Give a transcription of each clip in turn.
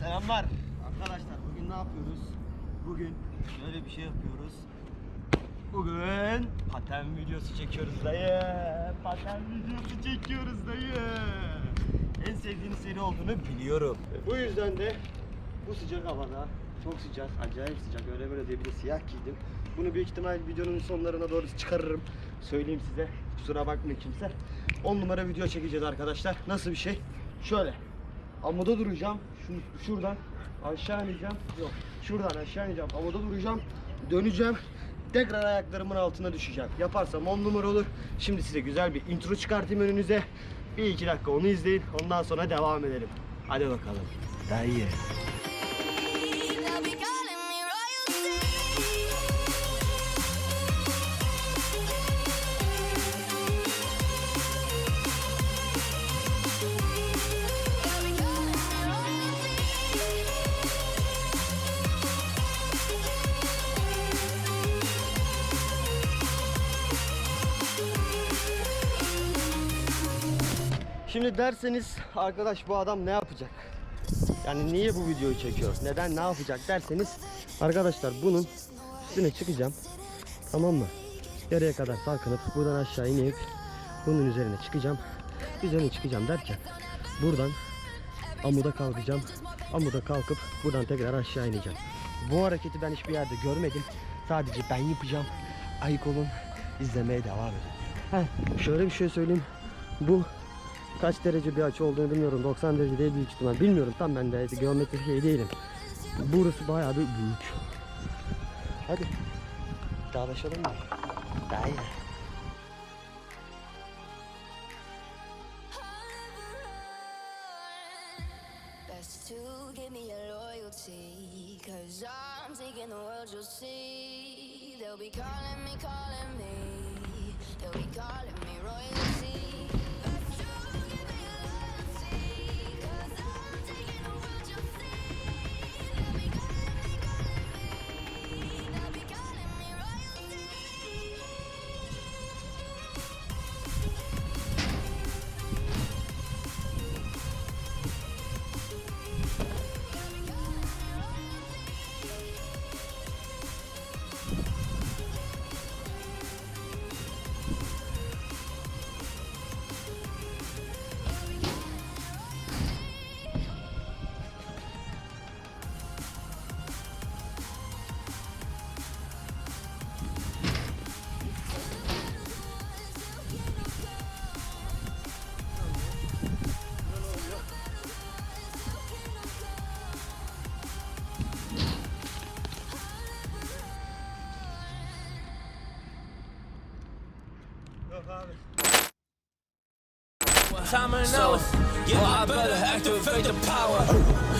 Selamlar. Arkadaşlar bugün ne yapıyoruz? Bugün şöyle bir şey yapıyoruz. Bugün paten videosu çekiyoruz dayı. Paten videosu çekiyoruz dayı. En sevdiğiniz seri olduğunu biliyorum. Bu yüzden de bu sıcak havada çok sıcak, acayip sıcak. Öyle böyle diye bir de siyah giydim. Bunu büyük ihtimal videonun sonlarına doğru çıkarırım. Söyleyeyim size. Kusura bakmayın kimse. 10 numara video çekeceğiz arkadaşlar. Nasıl bir şey? Şöyle. Amuda duracağım. Şu, şuradan aşağı ineceğim. Yok. Şuradan aşağı ineceğim. Amuda duracağım. Döneceğim. Tekrar ayaklarımın altına düşeceğim. Yaparsam 10 numara olur. Şimdi size güzel bir intro çıkartayım önünüze. Bir iki dakika onu izleyin. Ondan sonra devam edelim. Hadi bakalım. Dayı. They'll Şimdi derseniz arkadaş bu adam ne yapacak? Yani niye bu videoyu çekiyor? Neden ne yapacak derseniz arkadaşlar bunun üstüne çıkacağım. Tamam mı? Yarıya kadar sarkınıp buradan aşağı inip bunun üzerine çıkacağım. Üzerine çıkacağım derken buradan amuda kalkacağım. Amuda kalkıp buradan tekrar aşağı ineceğim. Bu hareketi ben hiçbir yerde görmedim. Sadece ben yapacağım. Ayık olun. izlemeye devam edin. Heh, şöyle bir şey söyleyeyim. Bu kaç derece bir açı olduğunu bilmiyorum. 90 derece değil büyük ihtimal. Bilmiyorum tam ben de geometri şey değilim. Burası bayağı bir büyük. Hadi. Dağlaşalım mı? Daha iyi. To give. They'll be calling me, calling me. They'll be calling me Time and so, yeah, oh, I better activate the power.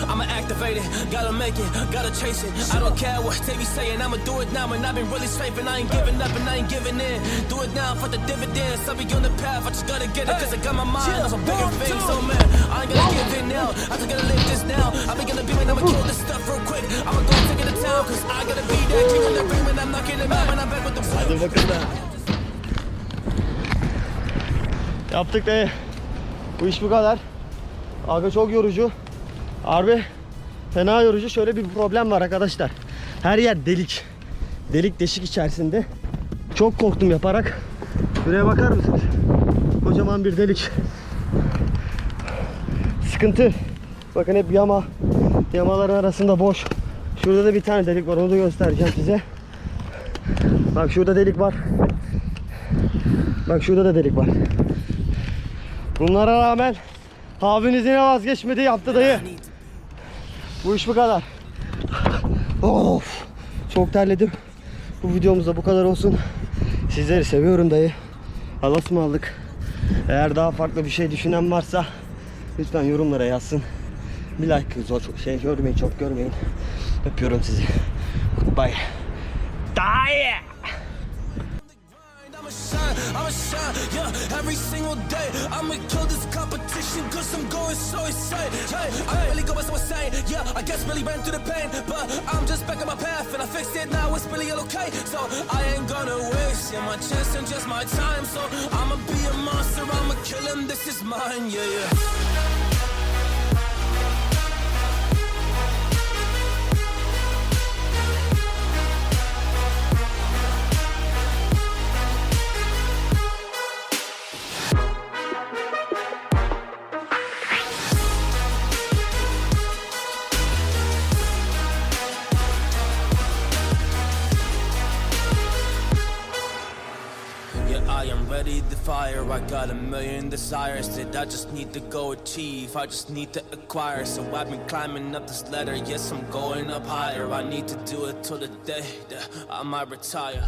I'ma activate it, gotta make it, gotta chase it. I don't care what they be saying, I'ma do it now. And I've been really safe, and I ain't giving up, and I ain't giving in. Do it now for the dividends. I'll be on the path, I just gotta get it, cause I got my mind on some bigger things. So, man, I ain't gonna give in now. I just gotta live this now. I've been gonna be when I'ma kill this stuff real quick. I'ma go take it to town, cause I gotta be that king of the ring when I'm knocking them out. When I'm back with the Hadi bakalım. Yaptık be. Bu iş bu kadar. Aga çok yorucu. Harbi fena yorucu. Şöyle bir problem var arkadaşlar. Her yer delik. Delik deşik içerisinde. Çok korktum yaparak. Şuraya bakar mısınız? Kocaman bir delik. Sıkıntı. Bakın hep yama. Yamaların arasında boş. Şurada da bir tane delik var. Onu da göstereceğim size. Bak şurada delik var. Bak şurada da delik var. Bunlara rağmen abiniz yine vazgeçmedi yaptı dayı. Bu iş bu kadar. Of. Çok terledim. Bu videomuzda bu kadar olsun. Sizleri seviyorum dayı. Allah'a ısmarladık. Eğer daha farklı bir şey düşünen varsa lütfen yorumlara yazsın. Bir like zor çok şey görmeyin çok görmeyin. Öpüyorum sizi. Goodbye. Dayı. I'ma shine, yeah, every single day. I'ma kill this competition, cause I'm going so insane. Hey, I really going so insane, yeah, I guess really ran through the pain, but I'm just back on my path and I fixed it now, it's really all okay. So I ain't gonna waste yeah, my chance and just my time. So I'ma be a monster, I'ma kill him, this is mine, yeah, yeah. Ready to fire. I got a million desires that I just need to go achieve. I just need to acquire. So I've been climbing up this ladder. Yes, I'm going up higher. I need to do it till the day that I might retire.